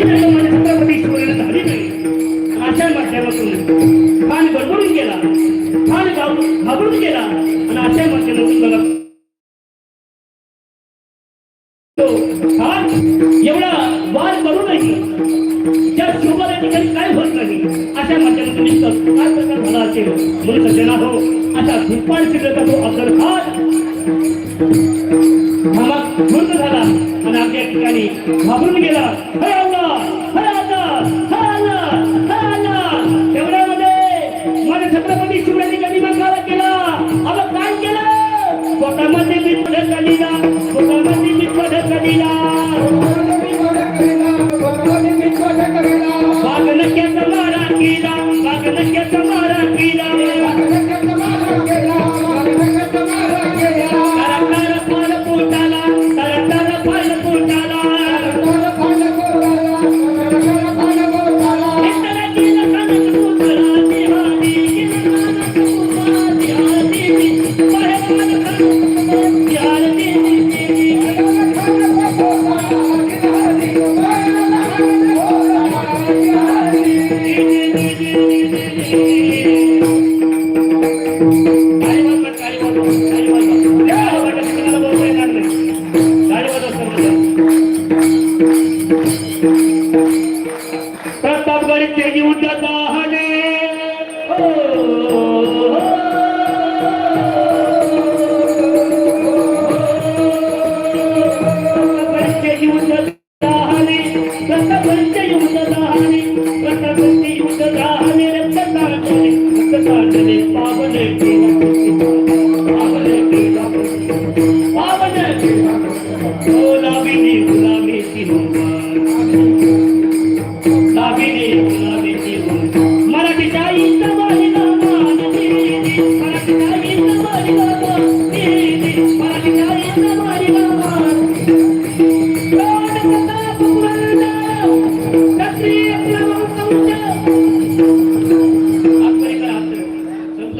झाली नाही अशा माध्यमातून गडबडून गेला घाबरून गेला आणि अशा माध्यमातून बघा एवढा वाद करूनही ठिकाणी काय होत नाही अशा माध्यमातून काय प्रकार झाला असेल म्हणून सज्जना हो असा तो झाला आणि आपल्या ठिकाणी घाबरून गेला.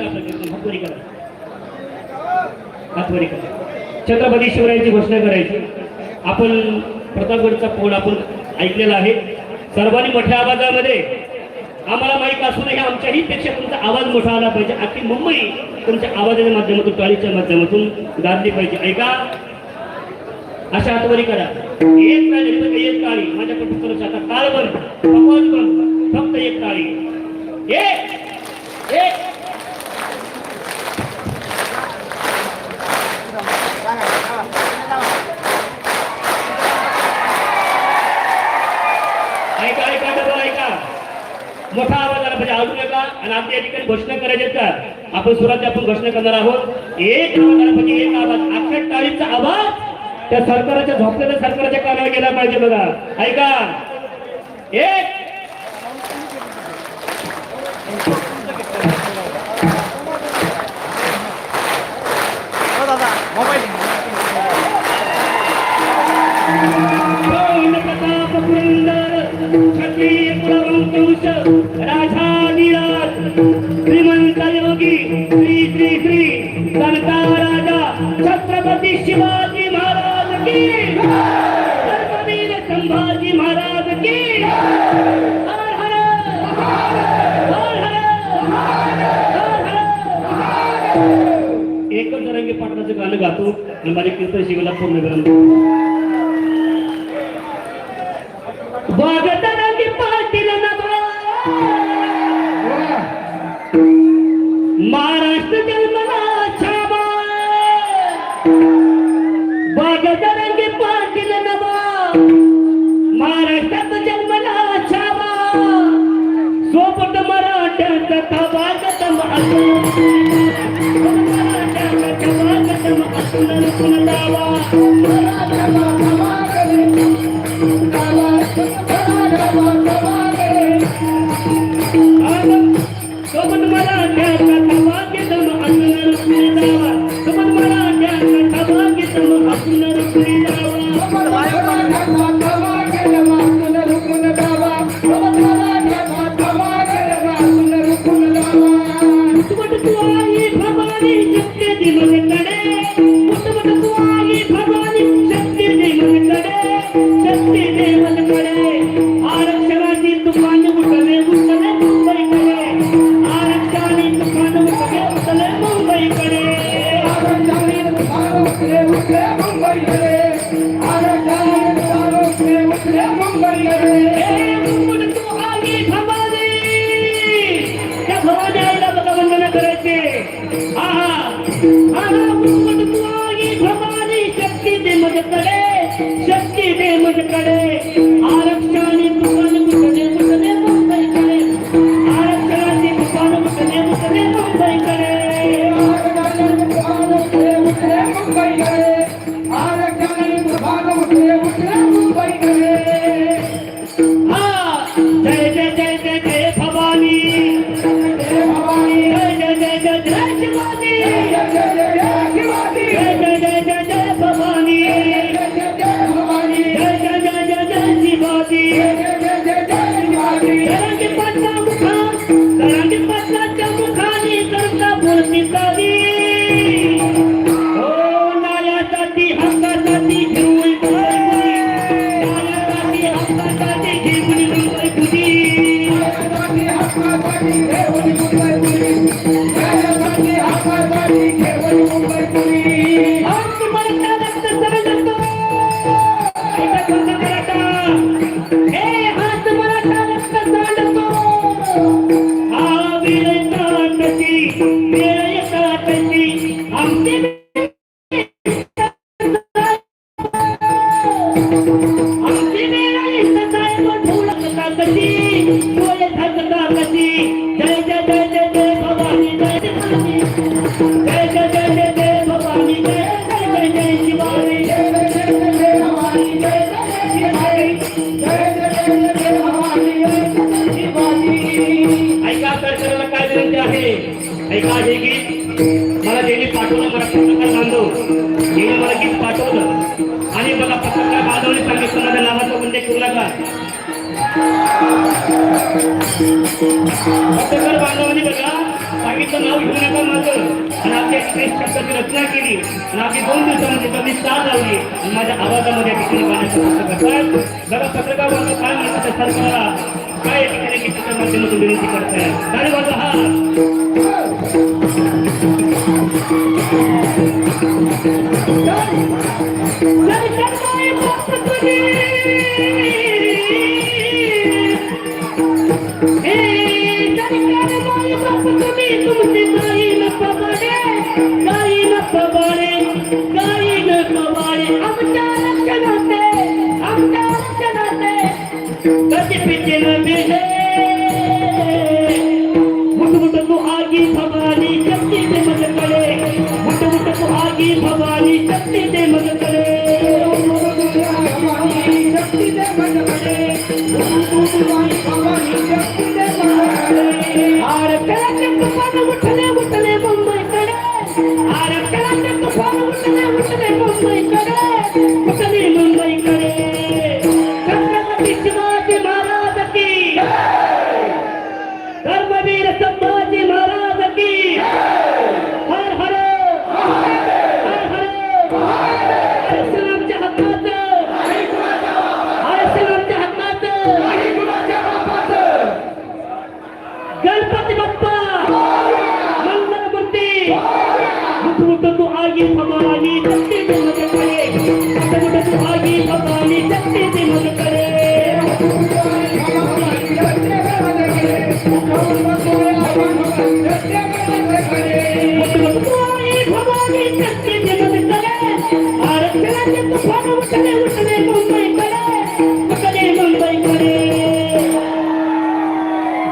हातवरी करा. हातवरी करा. छत्रपती शिवरायांची घोषणा करायची. आपण प्रतापगडचा पोळ आपण ऐकलेला आहे. सर्वांनी मोठ्या आवाजामध्ये आम्हाला माहीत असूनही आमच्याही पेक्षा तुमचा आवाज मोठा आला पाहिजे. अख्खी मुंबई तुमच्या आवाजाच्या माध्यमातून टॉलीच्या माध्यमातून गाजली पाहिजे. ऐका. अशा आठवणी करा. एक टाळी फक्त एक टाळी माझ्या कुटुंबाचा आता काळ बन आवाज बंद. फक्त एक टाळी एक एक. मोठा आवाज आला म्हणजे अजून नका आणि आमच्या या ठिकाणी घोषणा करायचे का? आपण सुरुवात आपण घोषणा करणार आहोत. एक आवाज आला एक आवाज. अख्ख्या टाळीचा आवाज त्या सरकारच्या झोपलेल्या सरकारच्या कानावर गेला पाहिजे बघा. ऐका. एक पूर्ण महाराष्ट्र जन्मला छावा वागतरंगी पाटील नभा महाराष्ट्रात जन्मला छावा सोपट मराठ्याचा मराठ्याचा थवागतम असून Just एक आज एक गीत मला त्यांनी पाठवलं मला पत्रकार बांधव. मी मला गीत पाठवलं. आणि मला पत्रकार बांधवने सांगितलं माझ्या नावाचा उल्लेख केला का पत्रकार बांधवांनी बघा सांगितलं नाव घेऊ नका माझं आणि आपल्या एक्सप्रेस शब्दाची रचना केली. आणि आपली दोन दिवसामध्ये त्यांनी साथ लावली. आणि माझ्या आवाजामध्ये ठिकाणी गाण्याचं बघा पत्रकार बांधव काय म्हणतात सरकारला গায়ে ভিতরে কিছু জন্য বিরতি করছেন তাহলে কত Hey,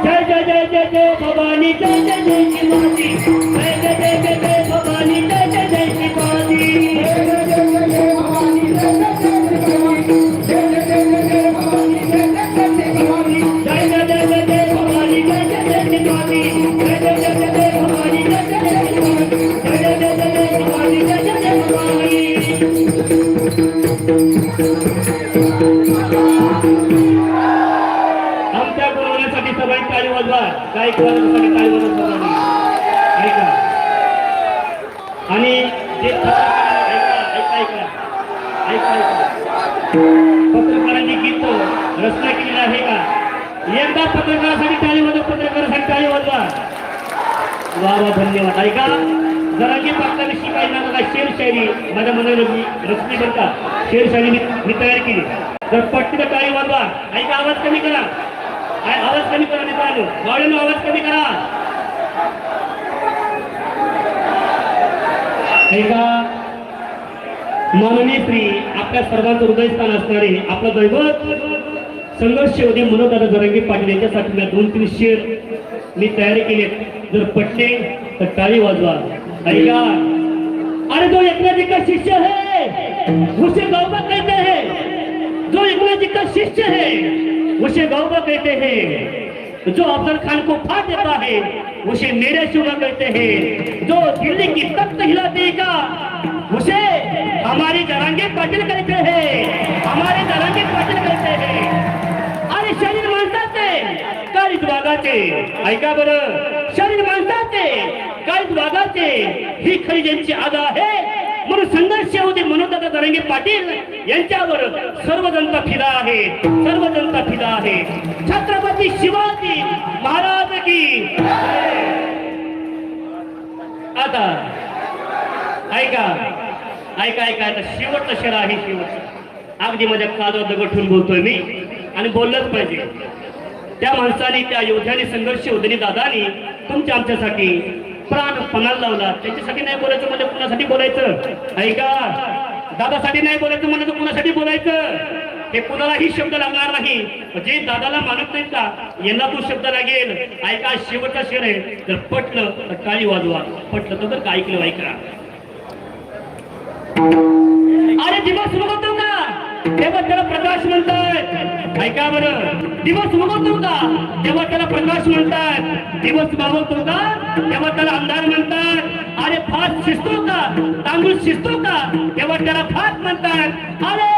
जय जय जय जय भवानी जय जय जय जय जय जय आणि जे ऐका ऐका ऐका ऐका पत्रकारांनी गीत रचना केलेला आहे का एकदा पत्रकारासाठी टाळी वाजवा पत्रकारासाठी टाळी वाजवा वा वा धन्यवाद ऐका जरा जे पात्राविषयी काही ना बघा शेरशायरी माझ्या मनाला मी रचने शेर शेरशायरी मी तयार केली तर पटकन टाळी वाजवा ऐका आवाज कमी करा काय आवाज कमी करा मित्रांनो गाड्यानो आवाज कमी करा. ऐका माननीय श्री आपल्या सर्वांचं हृदयस्थान असणारे आपलं दैवत संघर्ष होते मनोदादा जरंगी पाटील यांच्यासाठी मी दोन तीन शेर मी तयारी केली जर पटले तर टाळी वाजवा. ऐका. अरे जो एकनाथ जी का शिष्य है उसे गौबा कहते हैं जो एकनाथ जी का शिष्य है उसे गौबा कहते हैं। जो अफजल खान को फा देता है उसे मेरे शुभ कहते हैं। जो दिल्ली की तख्त हिला देगा उसे हमारे जरांगे पटेल कहते हैं। हमारे जरांगे पटेल कहते हैं। अरे शरीर माणसाचे काळीत वाघाचे ऐका बरं। शरीर माणसाचे काळीत वाघाचे ही खरी ज्यांची आगा आहे म्हणून संघर्ष होते मनोदादा दरंगे पाटील यांच्यावर सर्व जनता फिदा आहे. सर्व जनता फिदा आहे. छत्रपती शिवाजी महाराज की आता ऐका ऐका ऐका आता शेवटचं शहर आहे शेवटचा. अगदी माझ्या काजवर दगड ठेवून बोलतोय मी. आणि बोललंच पाहिजे. त्या माणसाने त्या योद्ध्याने संघर्ष योद्धेने दादानी तुमच्या आमच्यासाठी प्राण पणाला लावला? त्याच्यासाठी नाही बोलायचं म्हणजे कुणासाठी बोलायचं? ऐका दादासाठी नाही बोलायचं म्हणजे कुणासाठी बोलायचं? हे कुणालाही शब्द लागणार नाही. जे दादाला मानत नाहीत का यांना तो शब्द लागेल. ऐका शेवटचा शेर आहे. जर पटलं तर टाळी वाजवा. पटलं तर काय ऐकलं ऐका. अरे दिवस उगवतो का? तेव्हा त्याला प्रकाश म्हणतात. ऐका बरं. दिवस उगवतो का? तेव्हा त्याला प्रकाश म्हणतात. दिवस मावळतो का? तेव्हा त्याला अंधार म्हणतात. अरे फास शिजतो का तांदूळ शिजतो का तेव्हा त्याला फास म्हणतात. अरे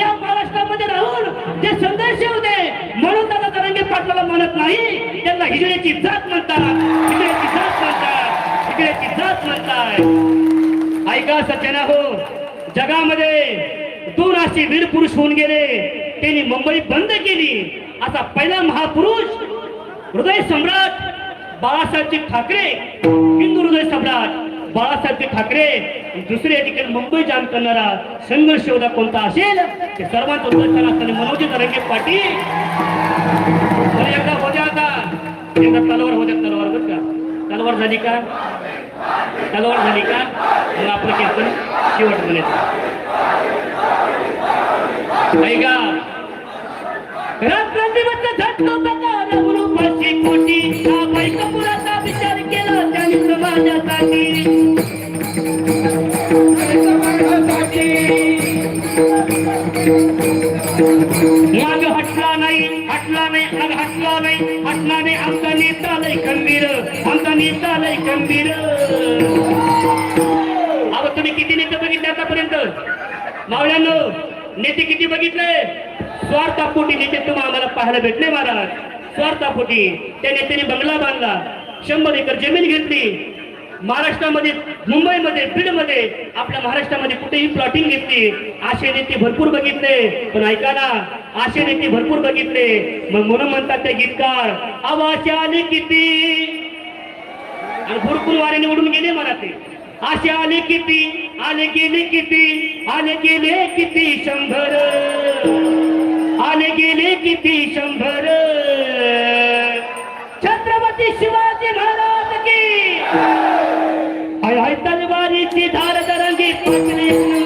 या महाराष्ट्रामध्ये राहून जे संदेश होते म्हणून त्याला तरंगे पाटलाला म्हणत नाही. त्यांना हिजड्याची जात म्हणतात. हिजड्याची जात म्हणतात. हिजड्याची जात म्हणतात. ऐका सज्जना हो जगामध्ये दोन असे वीर पुरुष होऊन गेले. त्यांनी मुंबई बंद केली. असा पहिला महापुरुष हृदय सम्राट बाळासाहेबजी ठाकरे हिंदू हृदय सम्राट बाळासाहेबजी ठाकरे. दुसरे ठिकाणी मुंबई जाम करणारा संघर्ष योद्धा कोणता असेल? ते सर्वात हृदय असताना मनोजी तरंगे पाटील. एकदा होत्या का एकदा तलवार होत्या तलवार बघ का. तलवार झाली का? तलवार झाली का? मग आपलं कीर्तन शेवट म्हणायचं. ऐका रात्रंदिवस झटको प्रकार रूपाची कोटी हा बायकापुराचा माग हटला नाही हटला नाही मग हटला नाही हटला नाही. आमचा नेता लय खंबीर आमचा नेता लय खंबीर अहो तुम्ही किती नेते बघितले आतापर्यंत? मावळ्यांनो नेते किती बघितले? स्वार्थापोटी नेते तुम्हाला आम्हाला पाहायला भेटले महाराज. स्वार्थापोटी त्या नेत्याने बंगला बांधला. शंभर एकर जमीन घेतली. महाराष्ट्रामध्ये मुंबईमध्ये बीडमध्ये आपल्या महाराष्ट्रामध्ये कुठेही प्लॉटिंग घेतली असे नेते भरपूर बघितले पण ऐका ना असे नेते भरपूर बघितले. मग म्हणून म्हणतात ते गीतकार आवाज आले किती? आणि भरपूर वारे निवडून गेले मला ते असे आले किती? आले गेले किती? आले गेले किती शंभर? आले गेले किती शंभर? छत्रपती शिवाजी महाराज धरंगी धरंगी पत्नी